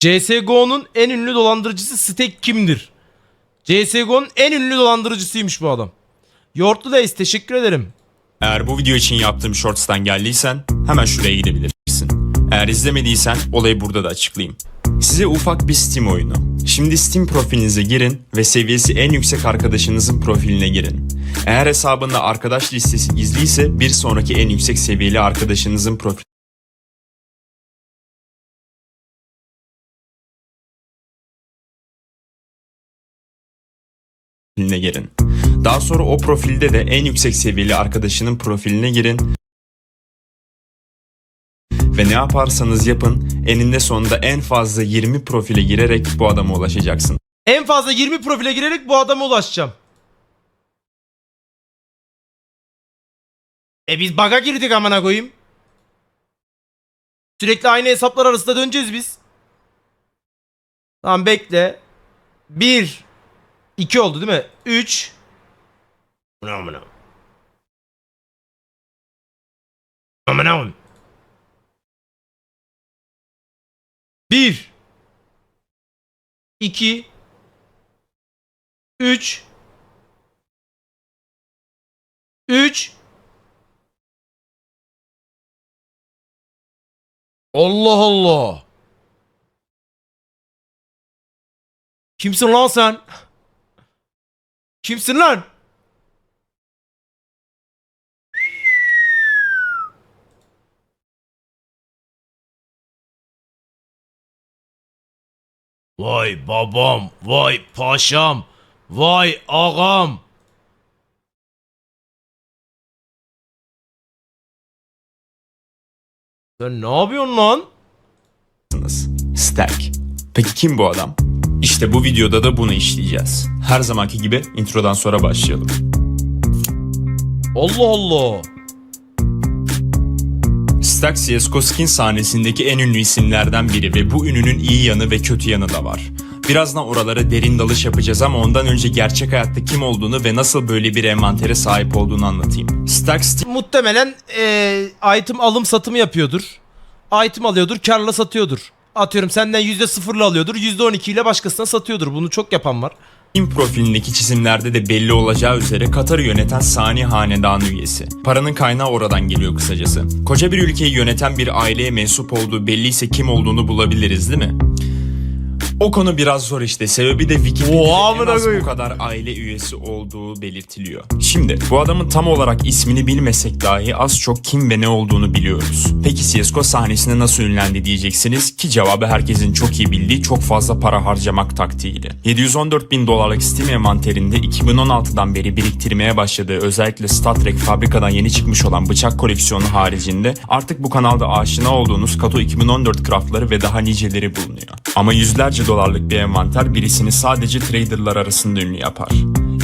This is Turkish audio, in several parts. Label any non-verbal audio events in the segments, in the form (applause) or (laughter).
CSGO'nun en ünlü dolandırıcısı Stek kimdir? CSGO'nun en ünlü dolandırıcısıymış bu adam. Yoğurtlu Days teşekkür ederim. Eğer bu video için yaptığım shorts'tan geldiysen hemen şuraya gidebilirsin. Eğer izlemediysen olayı burada da açıklayayım. Size ufak bir Steam oyunu. Şimdi Steam profilinize girin ve seviyesi en yüksek arkadaşınızın profiline girin. Eğer hesabında arkadaş listesi gizliyse bir sonraki en yüksek seviyeli arkadaşınızın profiline girin. Daha sonra o profilde de en yüksek seviyeli arkadaşının profiline girin ve ne yaparsanız yapın eninde sonunda en fazla 20 profile girerek bu adama ulaşacaksın. En fazla 20 profile girerek bu adama ulaşacağım. E biz baga girdik amına koyayım. Sürekli aynı hesaplar arasında döneceğiz biz. Tamam bekle. 1 2 oldu değil mi? 3 Amına amına. Amına amına. 1 2 3 3 Allah Allah. Kimsin lan sen? Kimsin lan? Vay babam, vay paşam, vay ağam. Sen ne yapıyorsun lan? Stack. Peki kim bu adam? İşte bu videoda da bunu işleyeceğiz. Her zamanki gibi introdan sonra başlayalım. Allah Allah. Stack CSGO skin sahnesindeki en ünlü isimlerden biri ve bu ününün iyi yanı ve kötü yanı da var. Birazdan oralara derin dalış yapacağız ama ondan önce gerçek hayatta kim olduğunu ve nasıl böyle bir envantere sahip olduğunu anlatayım. Stack Muhtemelen eee item alım satımı yapıyordur. Item alıyordur, karla satıyordur. Atıyorum senden %0'la alıyordur, %12 ile başkasına satıyordur. Bunu çok yapan var. profilindeki çizimlerde de belli olacağı üzere Katar'ı yöneten Sani Hanedanı üyesi. Paranın kaynağı oradan geliyor kısacası. Koca bir ülkeyi yöneten bir aileye mensup olduğu belliyse kim olduğunu bulabiliriz değil mi? O konu biraz zor işte. Sebebi de Wikipedia'da Oha, en az bu kadar aile üyesi olduğu belirtiliyor. Şimdi bu adamın tam olarak ismini bilmesek dahi az çok kim ve ne olduğunu biliyoruz. Peki CSGO sahnesinde nasıl ünlendi diyeceksiniz ki cevabı herkesin çok iyi bildiği çok fazla para harcamak taktiğiyle. 714 bin dolarlık Steam envanterinde 2016'dan beri biriktirmeye başladığı özellikle Star Trek fabrikadan yeni çıkmış olan bıçak koleksiyonu haricinde artık bu kanalda aşina olduğunuz Kato 2014 craftları ve daha niceleri bulunuyor. Ama yüzlerce dolarlık bir envanter birisini sadece traderlar arasında ünlü yapar.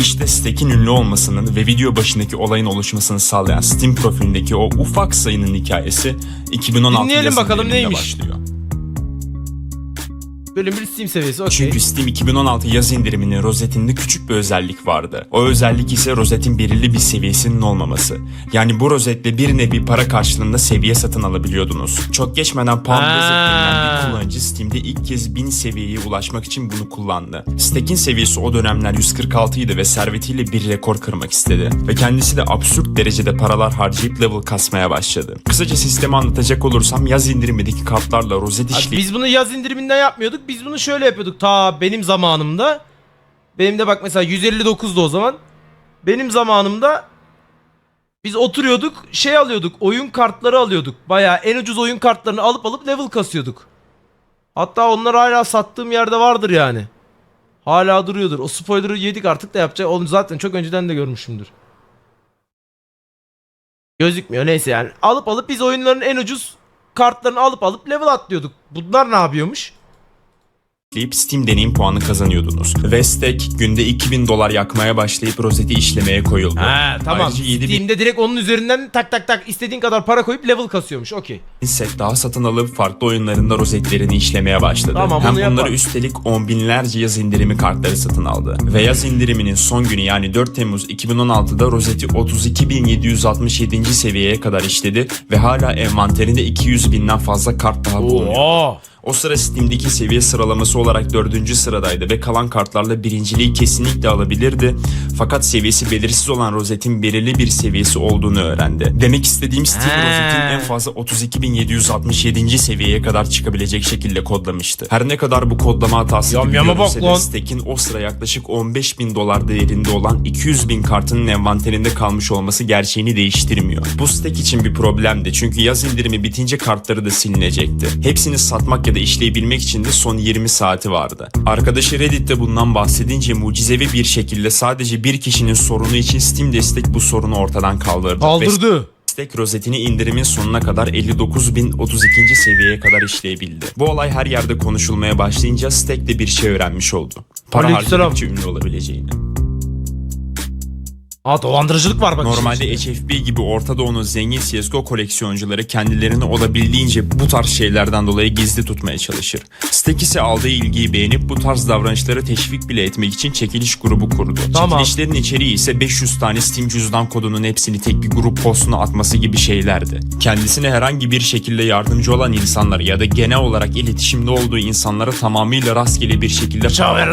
İşte Stack'in ünlü olmasının ve video başındaki olayın oluşmasını sağlayan Steam profilindeki o ufak sayının hikayesi 2016 Dinleyelim bakalım neymiş. başlıyor. Bölüm bir Steam seviyesi okey. Çünkü Steam 2016 yaz indiriminin rozetinde küçük bir özellik vardı. O özellik ise rozetin belirli bir seviyesinin olmaması. Yani bu rozetle bir nevi para karşılığında seviye satın alabiliyordunuz. Çok geçmeden Palm. Desert denilen bir kullanıcı Steam'de ilk kez 1000 seviyeye ulaşmak için bunu kullandı. Stack'in seviyesi o dönemler 146 idi ve servetiyle bir rekor kırmak istedi. Ve kendisi de absürt derecede paralar harcayıp level kasmaya başladı. Kısaca sistemi anlatacak olursam yaz indirimindeki kartlarla rozet işleyip biz bunu yaz indiriminden yapmıyorduk. Biz bunu şöyle yapıyorduk. Ta benim zamanımda. Benim de bak mesela 159'du o zaman. Benim zamanımda biz oturuyorduk şey alıyorduk. Oyun kartları alıyorduk. Baya en ucuz oyun kartlarını alıp alıp level kasıyorduk. Hatta onlar hala sattığım yerde vardır yani. Hala duruyordur. O spoiler'ı yedik artık da yapacak. Onu zaten çok önceden de görmüşümdür. Gözükmüyor neyse yani. Alıp alıp biz oyunların en ucuz kartlarını alıp alıp level atlıyorduk. Bunlar ne yapıyormuş? Tıklayıp Steam deneyim puanı kazanıyordunuz. Ve Stack günde 2000 dolar yakmaya başlayıp rozeti işlemeye koyuldu. Ha tamam. Ayrıca 7000 Steam'de direkt onun üzerinden tak tak tak istediğin kadar para koyup level kasıyormuş. Okey. set daha satın alıp farklı oyunlarında rozetlerini işlemeye başladı. Tamam, Hem bunu bunları yapar. üstelik on binlerce yaz indirimi kartları satın aldı. Ve yaz indiriminin son günü yani 4 Temmuz 2016'da rozeti 32.767. seviyeye kadar işledi ve hala envanterinde 200 binden fazla kart daha bulunuyor. Oo. O sıra Steam'deki seviye sıralaması olarak 4. sıradaydı ve kalan kartlarla birinciliği kesinlikle alabilirdi. Fakat seviyesi belirsiz olan rozetin belirli bir seviyesi olduğunu öğrendi. Demek istediğim Steam He. rozetin en fazla 32.767. seviyeye kadar çıkabilecek şekilde kodlamıştı. Her ne kadar bu kodlama hatası Yam gibi yama bak de lan. Stack'in o sıra yaklaşık 15.000 dolar değerinde olan 200.000 kartının envanterinde kalmış olması gerçeğini değiştirmiyor. Bu Stack için bir problemdi çünkü yaz indirimi bitince kartları da silinecekti. Hepsini satmak ya da işleyebilmek için de son 20 saati vardı. Arkadaşı Reddit'te bundan bahsedince mucizevi bir şekilde sadece bir kişinin sorunu için Steam destek bu sorunu ortadan kaldırdı. Kaldırdı. Stack rozetini indirimin sonuna kadar 59.032. seviyeye kadar işleyebildi. Bu olay her yerde konuşulmaya başlayınca Stack de bir şey öğrenmiş oldu. Para harcadıkça ünlü olabileceğini. Aa dolandırıcılık var bak. Normalde. HFB gibi Orta Doğu'nun zengin CSGO koleksiyoncuları kendilerini olabildiğince bu tarz şeylerden dolayı gizli tutmaya çalışır. Stack ise aldığı ilgiyi beğenip bu tarz davranışları teşvik bile etmek için çekiliş grubu kurdu. Tamam. Çekilişlerin içeriği ise 500 tane Steam cüzdan kodunun hepsini tek bir grup postuna atması gibi şeylerdi. Kendisine herhangi bir şekilde yardımcı olan insanlar ya da genel olarak iletişimde olduğu insanlara tamamıyla rastgele bir şekilde Çaver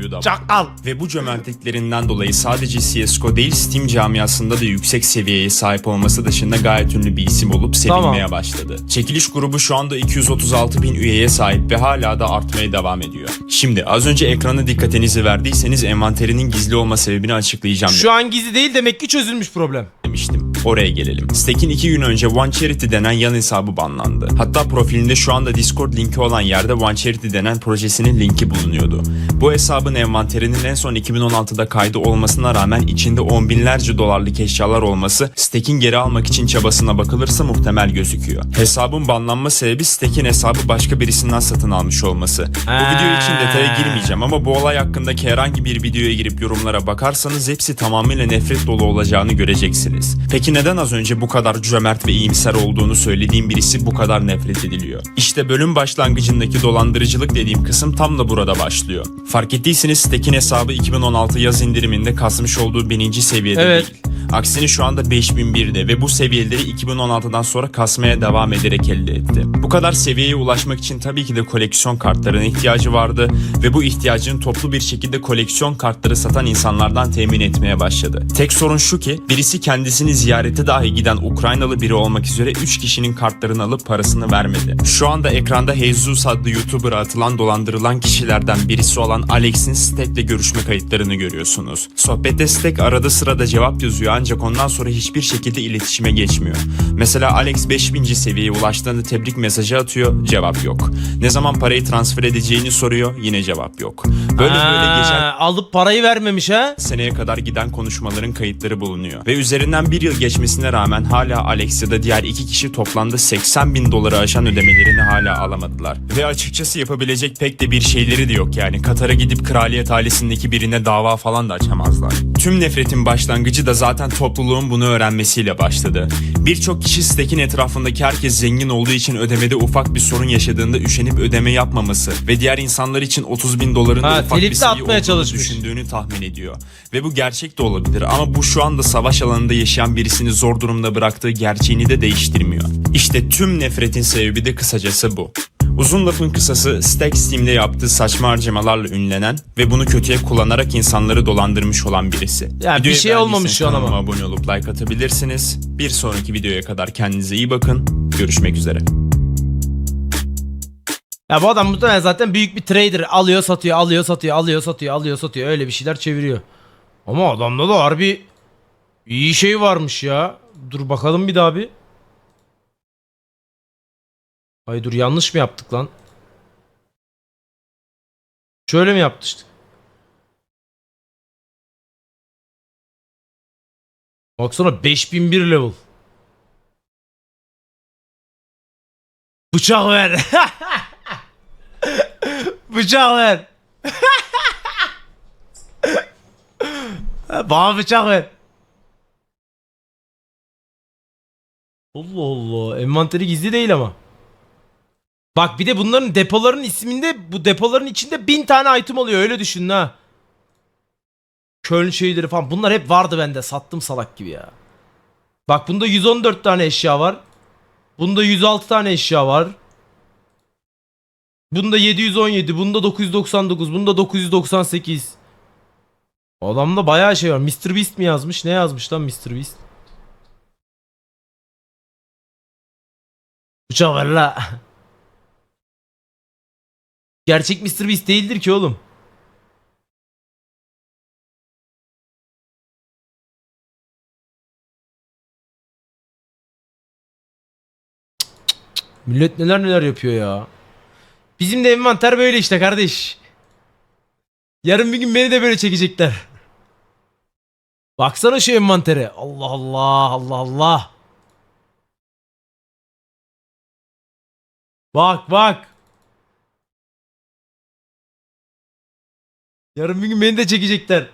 huyu da var. Çakal. Ve bu cömertliklerinden dolayı sadece CSGO değil Steam camiasında da yüksek seviyeye sahip olması dışında gayet ünlü bir isim olup sevilmeye Tamam. başladı. Çekiliş grubu şu anda 236 bin üyeye sahip ve hala da artmaya devam ediyor. Şimdi az önce ekrana dikkatinizi verdiyseniz envanterinin gizli olma sebebini açıklayacağım Şu an gizli değil demek ki çözülmüş problem. demiştim. Oraya gelelim. Stack'in 2 gün önce One Charity denen yan hesabı banlandı. Hatta profilinde şu anda Discord linki olan yerde One Charity denen projesinin linki bulunuyordu. Bu hesabın envanterinin en son 2016'da kaydı olmasına rağmen içinde on binlerce dolarlık eşyalar olması Stack'in geri almak için çabasına bakılırsa muhtemel gözüküyor. Hesabın banlanma sebebi Stack'in hesabı başka birisinden satın almış olması. Bu video için detaya girmeyeceğim ama bu olay hakkındaki herhangi bir videoya girip yorumlara bakarsanız hepsi tamamıyla nefret dolu olacağını göreceksiniz. Peki neden az önce bu kadar cömert ve iyimser olduğunu söylediğim birisi bu kadar nefret ediliyor? İşte bölüm başlangıcındaki dolandırıcılık dediğim kısım tam da burada başlıyor. Fark ettiyseniz Stack'in hesabı 2016 yaz indiriminde kasmış olduğu bininci seviyede Evet. değil. Aksine şu anda 5001'de ve bu seviyeleri 2016'dan sonra kasmaya devam ederek elde etti. Bu kadar seviyeye ulaşmak için tabii ki de koleksiyon kartlarına ihtiyacı vardı ve bu ihtiyacını toplu bir şekilde koleksiyon kartları satan insanlardan temin etmeye başladı. Tek sorun şu ki birisi kendisini ziyarete dahi giden Ukraynalı biri olmak üzere 3 kişinin kartlarını alıp parasını vermedi. Şu anda ekranda Jesus adlı YouTuber'a atılan dolandırılan kişilerden birisi olan Alex'in Stack'le görüşme kayıtlarını görüyorsunuz. Sohbette Stack arada sırada cevap yazıyor ancak ondan sonra hiçbir şekilde iletişime geçmiyor. Mesela Alex 5000. seviyeye ulaştığında tebrik mesajı atıyor, cevap yok. Ne zaman parayı transfer edeceğini soruyor, yine cevap yok. Böyle böyle geçen Alıp parayı vermemiş ha. seneye kadar giden konuşmaların kayıtları bulunuyor. Ve üzerinden bir yıl geçmesine rağmen hala Alex ya da diğer iki kişi toplamda 80 bin doları aşan ödemelerini hala alamadılar. Ve açıkçası yapabilecek pek de bir şeyleri de yok yani. Katar'a gidip kraliyet ailesindeki birine dava falan da açamazlar. Tüm nefretin başlangıcı da zaten topluluğun bunu öğrenmesiyle başladı. Birçok kişi Stack'in etrafındaki herkes zengin olduğu için ödemede ufak bir sorun yaşadığında üşenip ödeme yapmaması ve diğer insanlar için 30 bin doların da ufak bir sayı olduğunu çalışmış. düşündüğünü tahmin ediyor. Ve bu gerçek de olabilir ama bu şu anda savaş alanında yaşayan birisini zor durumda bıraktığı gerçeğini de değiştirmiyor. İşte tüm nefretin sebebi de kısacası bu. Uzun lafın kısası Stack Steam'de yaptığı saçma harcamalarla ünlenen ve bunu kötüye kullanarak insanları dolandırmış olan birisi. Ya bir Videoyu şey olmamış şu an ama. abone olup like atabilirsiniz. Bir sonraki videoya kadar kendinize iyi bakın. Görüşmek üzere. Ya bu adam muhtemelen zaten büyük bir trader alıyor satıyor alıyor satıyor alıyor satıyor alıyor satıyor öyle bir şeyler çeviriyor. Ama adamda da harbi iyi şey varmış ya. Dur bakalım bir daha bir. Ay dur yanlış mı yaptık lan? Şöyle mi yapmıştık? Baksana 5001 level. Bıçak ver. (laughs) bıçak ver. (laughs) Bana bıçak ver. Allah Allah. Envanteri gizli değil ama. Bak bir de bunların depoların isminde bu depoların içinde bin tane item oluyor öyle düşün ha. Köln şeyleri falan bunlar hep vardı bende sattım salak gibi ya. Bak bunda 114 tane eşya var. Bunda 106 tane eşya var. Bunda 717, bunda 999, bunda 998. Adamda bayağı şey var. Mr. Beast mi yazmış? Ne yazmış lan Mr. Beast? Ver la. Gerçek Mr. Beast değildir ki oğlum. Millet neler neler yapıyor ya. Bizim de envanter böyle işte kardeş. Yarın bir gün beni de böyle çekecekler. Baksana şu envantere. Allah Allah Allah Allah. Bak bak. Yarın bir gün beni de çekecekler.